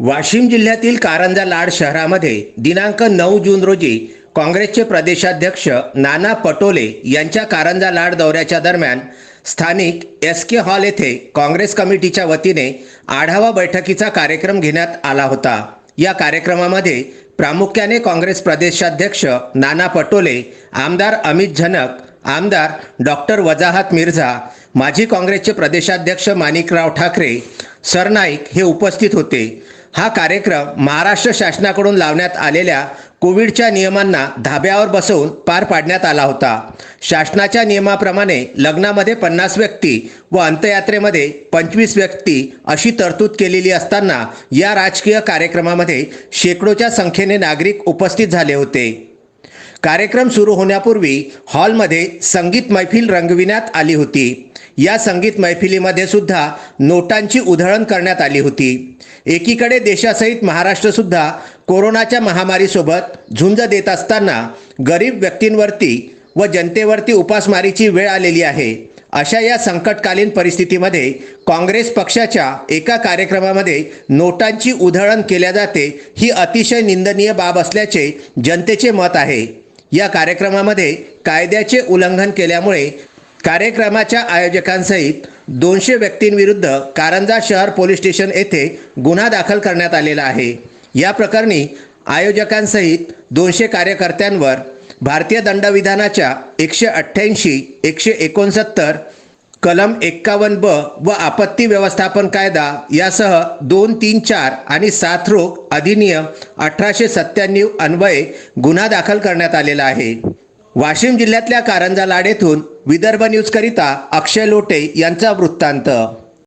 वाशिम जिल्ह्यातील कारंजा लाड शहरामध्ये दिनांक नऊ जून रोजी काँग्रेसचे प्रदेशाध्यक्ष नाना पटोले यांच्या कारंजा लाड दौऱ्याच्या दरम्यान स्थानिक एस के हॉल येथे काँग्रेस कमिटीच्या वतीने आढावा बैठकीचा कार्यक्रम घेण्यात आला होता. या कार्यक्रमामध्ये प्रामुख्याने काँग्रेस प्रदेशाध्यक्ष नाना पटोले आमदार अमित झनक आमदार डॉक्टर वजाहत मिर्झा माजी काँग्रेसचे प्रदेशाध्यक्ष माणिकराव ठाकरे सरनाईक हे उपस्थित होते. हा कार्यक्रम महाराष्ट्र शासनाकडून लावण्यात आलेल्या कोविडच्या नियमांना धाब्यावर बसवून पार पाडण्यात आला होता. शासनाच्या नियमाप्रमाणे लग्नामध्ये पन्नास व्यक्ती व अंत्ययात्रेमध्ये पंचवीस व्यक्ती अशी तरतूद केलेली असताना या राजकीय कार्यक्रमामध्ये शेकडोच्या संख्येने नागरिक उपस्थित झाले होते. कार्यक्रम सुरू होण्यापूर्वी हॉलमध्ये संगीत मैफिल रंगविण्यात आली होती. या संगीत मैफिलीमध्ये सुद्धा नोटांची उधळण करण्यात आली होती. एकीकडे देशासहित महाराष्ट्र सुद्धा कोरोनाच्या महामारीसोबत झुंज देत असताना गरीब व्यक्तींवरती व जनतेवरती उपासमारीची वेळ आलेली आहे. अशा या संकटकालीन परिस्थितीमध्ये काँग्रेस पक्षाच्या एका कार्यक्रमामध्ये नोटांची उधळण केल्या जाते ही अतिशय निंदनीय बाब असल्याचे जनतेचे मत आहे. या कार्यक्रमामध्ये कायद्याचे उल्लंघन केल्यामुळे कार्यक्रमाच्या आयोजकांसहित दोनशे व्यक्तींविरुद्ध कारंजा शहर पोलीस स्टेशन येथे गुन्हा दाखल करण्यात आलेला आहे. या प्रकरणी आयोजकांसहित दोनशे कार्यकर्त्यांवर भारतीय दंडविधानाच्या एकशे अठ्ठ्याऐंशी एकशे एकोणसत्तर कलम एक्कावन्न ब व आपत्ती व्यवस्थापन कायदा यासह दोन तीन चार आणि सात रोग अधिनियम अठराशे सत्त्याण्णव अन्वये गुन्हा दाखल करण्यात आलेला आहे. वाशिम जिल्ह्यातल्या कारंजा लाडेतून विदर्भ न्यूजकरिता अक्षय लोटे यांचा वृत्तांत.